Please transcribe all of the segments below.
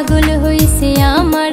পাগল হইছে আমার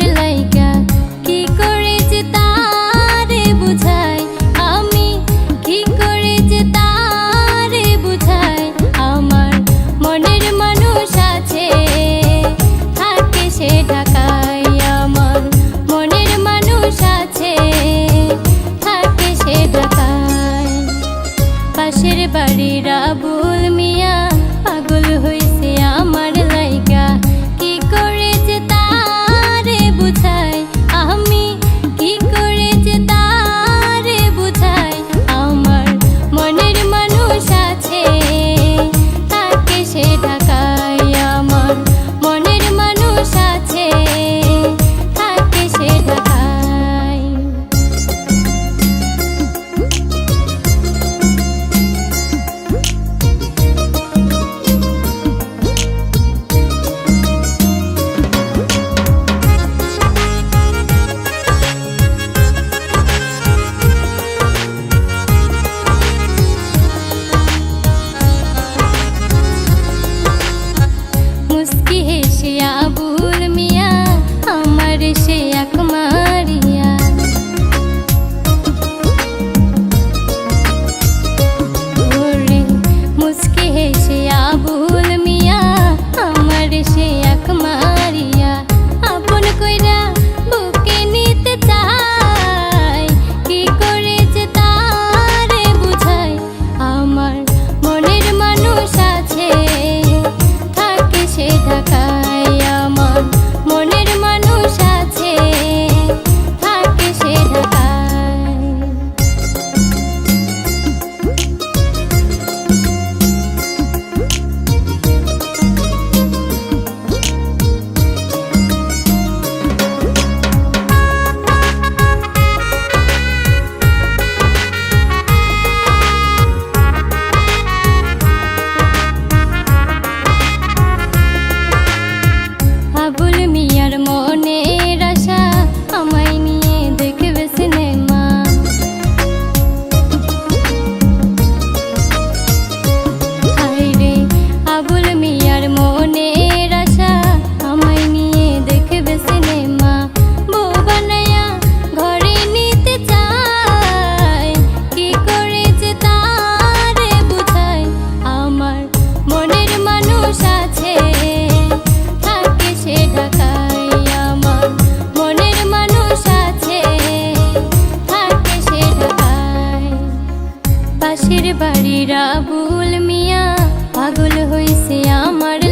ঢাকা পাশের বাড়িরা ভুল মিয়া পাগল হইছে আমার